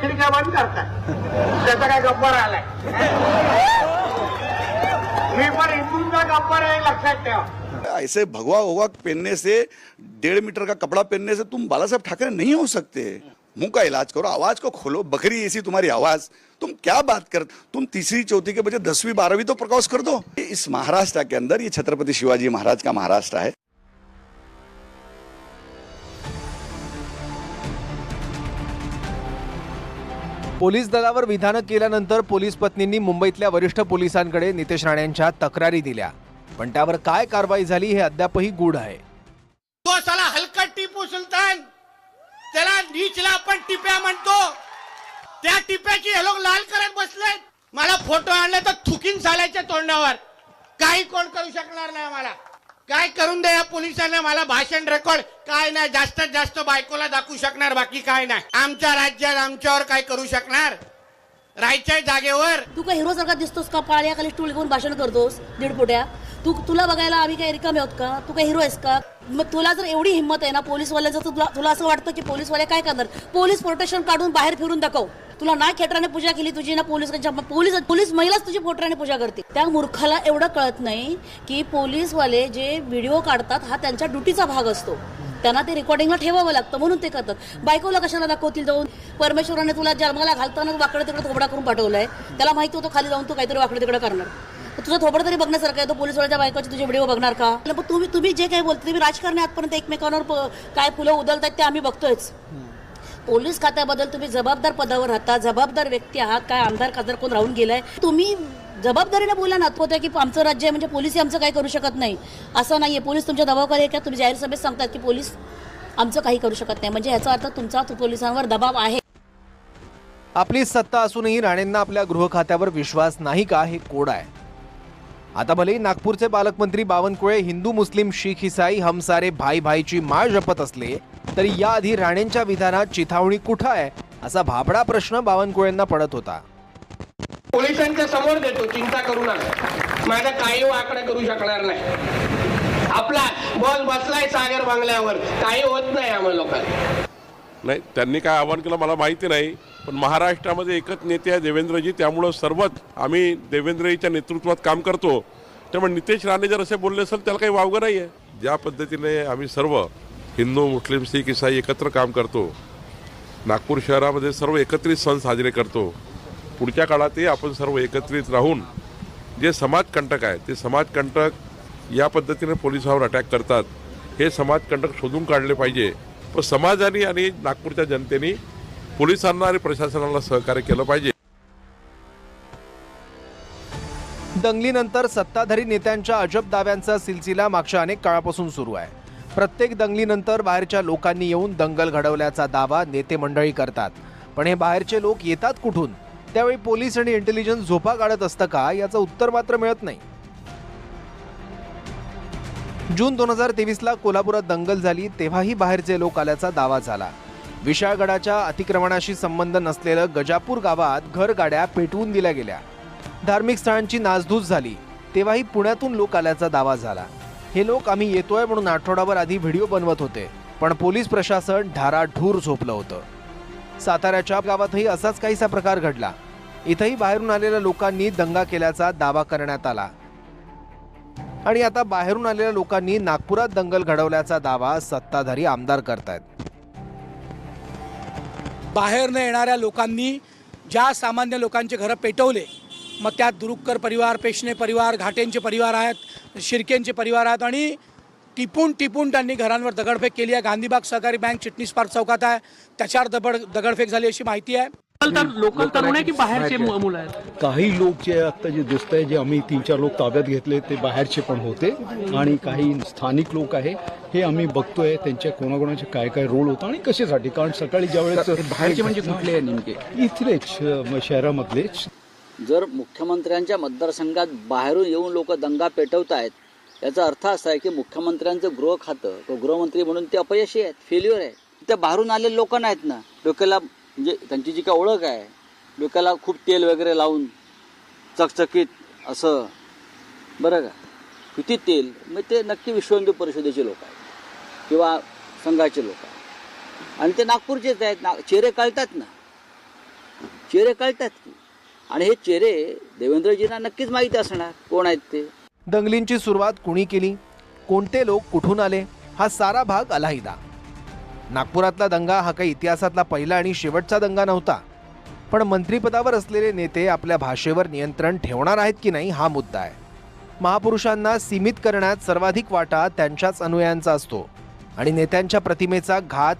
खिडक्या बंद गप्पर आहे लक्षात ठेवा ऐसे भगवा होगा पहनने से, डेढ़ मीटर का कपड़ा पहनने से तुम बाला साहब ठाकरे नहीं हो सकते। मुँह का इलाज करो, आवाज़ को खोलो, बकरी ऐसी तुम्हारी आवाज़। तुम क्या बात कर, तुम तीसरी चौथी के बजाय दसवीं बारहवीं तो प्रकाश कर दो। इस महाराष्ट्र के अंदर ये छत्रपति शिवाजी महाराज का महाराष्ट्र है। पोलीस दलावर विधानं केल्यानंतर पोलीस पत्नींनी मुंबईतल्या वरिष्ठ पोलिसांकडे नितेश राणेंच्या तक्रारी दिल्या. पण त्यावर काय कारवाई झाली हे अद्यापही गूढ आहे. तो साला हलका टिपू सुलतान. त्याला नीचला आपण टिप्या म्हणतो. त्या टिप्याची हे लोक लाल करत बसले मला फोटो आणले तर थुकीन साल्याच्या तोंडावर. काही कोण करू शकणार नाही मला काय करून द्या या पोलिसांना? मला भाषण रेकॉर्ड काय नाही जास्तीत जास्त बायकोला दाखवू शकणार बाकी काय नाही. आमच्या राज्यात आमच्यावर काय करू शकणार? राहायच्या जागेवर? तू काय हिरो सारखा दिसतोस का? पाळ्याखाली खाली घेऊन भाषण करतोस दीड फुट्या तू तुला बघायला आम्ही काय रिकामे आहोत का? तू काय हिरो आहेस का? मग तुला जर एवढी हिंमत आहे ना पोलीसवाल्याचं तर तुला तुला असं वाटतं की पोलीसवाले काय करणार? पोलीस प्रोटेक्शन काढून बाहेर फिरून दाखव. तुला ना खेटराने पूजा केली तुझी ना पोलीस पोलीस पोलीस महिलाच तुझी पोटराने पूजा करते त्या मूर्खाला एवढं कळत नाही की पोलीसवाले जे व्हिडिओ काढतात हा त्यांच्या ड्युटीचा भाग असतो. त्यांना ते रेकॉर्डिंगला ठेवावं लागतं म्हणून ते करतात. बायकोला कशाला दाखवतील जाऊन? परमेश्वराने तुला जन्माला घालताना वाकडे तिकडे थोबडा करून पाठवलाय. त्याला माहिती होतं खाली जाऊन तू काहीतरी वाकडे तिकडे करणार. तुझं थोबड तरी बघण्यासारखं आहे तो पोलीसवाल्याच्या बायकोचे तुझे व्हिडिओ बघणार का? पण तुम्ही तुम्ही जे काही बोलते तुम्ही राजकारणी आजपर्यंत एकमेकांवर काय फुलं उदलतात ते आम्ही बघतोयच. पोलीस खात्याबद्दल तुम्ही जबाबदार पदावर राहता जबाबदार व्यक्ती आहात काय आमदार खासदार कोण राहून गेलाय? तुम्ही जबाबदारीने बोला ना होत्या की आमचं राज्य आहे म्हणजे पोलीसही आमचं काही करू शकत नाही. असं नाही आहे पोलीस तुमच्या दबावाखाली आहे का? तुम्ही जाहीर सभेत सांगतात की पोलीस आमचं काही करू शकत नाही. म्हणजे याचा अर्थ तुमचा पोलिसांवर दबाव आहे. आपली सत्ता असूनही राणेंना आपल्या गृह खात्यावर विश्वास नाही का? हे कोड आहे. आता भलेही नागपूरचे पालकमंत्री बावनकुळे हिंदू मुस्लिम शीख इसाई हम सारे भाई भाईची माळ जपत असले तरी याआधी राणेंच्या विधानात चिथावणी कुठं आहे असा भाबडा प्रश्न बावनकुळेंना पडत होता. पोलिसांच्या समोर देतो चिंता करू नका. माझा काही आकडा करू शकणार नाही. आपला बॉल बसलाय सागर बांगल्यावर काही होत नाही आम्हाला लोकांना. नाही त्यांनी काय आव्हान केलं मला माहिती नाही. पण महाराष्ट्रामध्ये एकच नेते आहे देवेंद्रजी त्यामुळं सर्वच आम्ही देवेंद्रजीच्या नेतृत्वात काम करतो. त्यामुळे नितेश राणे जर असे बोलले असेल त्याला काही वावगं नाही आहे ज्या पद्धतीने आम्ही सर्व हिंदू मुस्लिम शीख इसाई एकत्र काम करतो नागपूर शहरामध्ये सर्व एकत्रित सण साजरे करतो पुढच्या काळातही आपण सर्व एकत्रित राहून जे समाजकंटक आहे ते समाजकंटक या पद्धतीने पोलिसावर अटॅक करतात. हे समाजकंटक शोधून काढले पाहिजे. पण समाजाने आणि नागपूरच्या जनतेने पोलिसांना आणि प्रशासनाला सहकार्य केलं पाहिजे. दंगलीनंतर सत्ताधारी नेत्यांच्या अजब दाव्यांचा सिलसिला मागच्या अनेक काळापासून सुरू आहे. प्रत्येक दंगलीनंतर बाहेरच्या लोकांनी येऊन दंगल घडवल्याचा दावा नेते मंडळी करतात. पण हे बाहेरचे लोक येतात कुठून? त्यावेळी पोलीस आणि इंटेलिजन्स झोपा काढत असतं का? याचं उत्तर मात्र मिळत नाही. जून दोन हजार तेवीसला कोल्हापुरात दंगल झाली तेव्हाही बाहेरचे लोक आल्याचा दावा झाला. विशाळगडाच्या अतिक्रमणाशी संबंध नसलेलं गजापूर गावात घरगाड्या पेटवून दिल्या गेल्या. धार्मिक स्थळांची नासधूस झाली. तेव्हाही पुण्यातून लोक आल्याचा दावा झाला. हे लोक आम्ही येतोय म्हणून आठवडाभर आधी व्हिडिओ बनवत होते. पण पोलीस प्रशासन ढाराढूर झोपलं होतं. साताऱ्याच्या गावातही असाच काहीसा प्रकार घडला. इथंही बाहेरून आलेल्या लोकांनी दंगा केल्याचा दावा करण्यात आला. आणि आता बाहेरून आलेल्या लोकांनी नागपुरात दंगल घडवल्याचा दावा सत्ताधारी आमदार करतायत. बाहेरनं येणाऱ्या लोकांनी ज्या सामान्य लोकांचे घरं पेटवले मग त्यात दुरुक्कर परिवार पेशणे परिवार घाटेंचे परिवार आहेत शिर्केंचे परिवार आहेत आणि टिपून टिपून त्यांनी घरांवर दगडफेक केली आहे. गांधीबाग सहकारी बँक चिटणीस पार्क चौकात आहे. त्याच्यावर दगड दगडफेक झाली अशी माहिती आहे. लोकल तरुण आहे की बाहेरचे मुलं आहेत? काही लोक जे आता जे दिसत आहे जे आम्ही तीन चार लोक ताब्यात घेतले ते बाहेरचे पण होते. आणि काही स्थानिक लोक आहे हे आम्ही बघतोय त्यांच्या कोणाकोणाचे काय काय रोल होता आणि कशासाठी? कारण सकाळी ज्यावेळेस बाहेरचे म्हणजे कुठले नेमके? इथलेच शहरामधलेच. जर मुख्यमंत्र्यांच्या मतदारसंघात बाहेरून येऊन लोक दंगा पेटवत आहेत याचा अर्थ असा आहे की मुख्यमंत्र्यांचं गृह खातं तो गृहमंत्री म्हणून ते अपयशी आहेत फेल्युअर आहे त्या बाहेरून आलेले लोक नाहीत ना? डोक्याला म्हणजे त्यांची जी काय ओळख आहे डोक्याला खूप तेल वगैरे लावून चकचकीत असं बरं का? किती तेल? मग ते नक्की विश्व हिंदू परिषदेचे लोक आहेत किंवा संघाचे लोक आहेत. आणि ते नागपूरचेच आहेत. ना चेहरे कळतात ना. चेहरे कळतात की. आणि हे चेहरे देवेंद्रजींना नक्कीच माहिती असणार. कोण आहेत ते? दंगलींची सुरुवात कुणी केली? कोणते लोक कुठून आले? हा सारा भाग अलाहिदा. नागपुरातला दंगा हा काही इतिहासातला पहिला आणि शेवटचा दंगा नव्हता. पण मंत्रिपदावर असलेले नेते आपल्या भाषेवर नियंत्रण ठेवणार आहेत की नाही हा मुद्दा आहे. महापुरुषांना सीमित करण्यात सर्वाधिक वाटा त्यांच्याच अनुयायांचा असतो आणि नेत्यांच्या प्रतिमेचा घात